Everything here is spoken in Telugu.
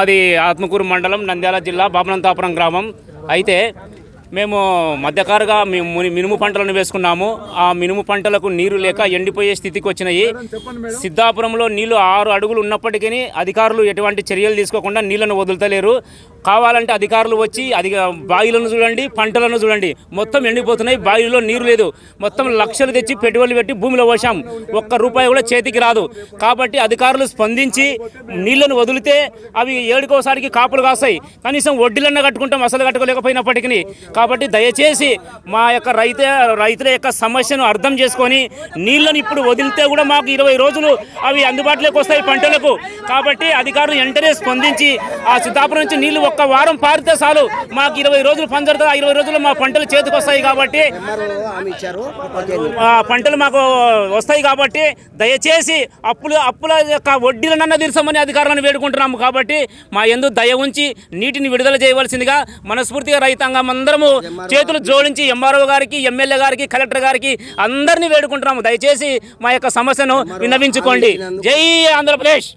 అది ఆత్మకూరు మండలం నంద్యాల జిల్లా బాబనంతాపురం గ్రామం. అయితే మేము మధ్యకారుగా మేము మినుము పంటలను వేసుకున్నాము. ఆ మినుము పంటలకు నీరు లేక ఎండిపోయే స్థితికి వచ్చినాయి. సిద్ధాపురంలో నీళ్ళు ఆరు అడుగులు ఉన్నప్పటికీ అధికారులు ఎటువంటి చర్యలు తీసుకోకుండా నీళ్ళను వదులుతలేరు. కావాలంటే అధికారులు వచ్చి అది బావిలను చూడండి పంటలను చూడండి. మొత్తం ఎండిపోతున్నాయి బావిలో నీరు లేదు. మొత్తం లక్షలు తెచ్చి పెట్టుబడులు పెట్టి భూమిలో పోసాం. ఒక్క రూపాయి కూడా చేతికి రాదు. కాబట్టి అధికారులు స్పందించి నీళ్ళను వదిలితే అవి ఏడుకోసారికి కాపులు కాస్తాయి. కనీసం వడ్డీలన్నా కట్టుకుంటాం అసలు కట్టుకోలేకపోయినప్పటికీ కాబట్టి దయచేసి మా యొక్క రైతు రైతుల యొక్క సమస్యను అర్థం చేసుకొని నీళ్ళను ఇప్పుడు వదిలితే కూడా మాకు ఇరవై రోజులు అవి అందుబాటులోకి వస్తాయి పంటలకు. కాబట్టి అధికారులు వెంటనే స్పందించి ఆ సిద్ధాపురం నుంచి నీళ్ళు ఒక్క వారం పారితే చాలు. మాకు ఇరవై రోజులు పని ఆ ఇరవై రోజులు మా పంటలు చేతికి వస్తాయి కాబట్టి ఆ పంటలు మాకు వస్తాయి కాబట్టి దయచేసి అప్పులు అప్పుల యొక్క వడ్డీలనన్నా తీర్చమని అధికారులను వేడుకుంటున్నాము కాబట్టి మా ఎందు దయ ఉంచి నీటిని విడుదల చేయవలసిందిగా మనస్ఫూర్తిగా రైతాంగం అందరము చేతులు జోడించి ఎంఆర్ఓ గారికి ఎమ్మెల్యే గారికి కలెక్టర్ గారికి అందరినీ వేడుకుంటున్నాము. దయచేసి మా యొక్క సమస్యను విన్నవించుకోండి. జై ఆంధ్రప్రదేశ్!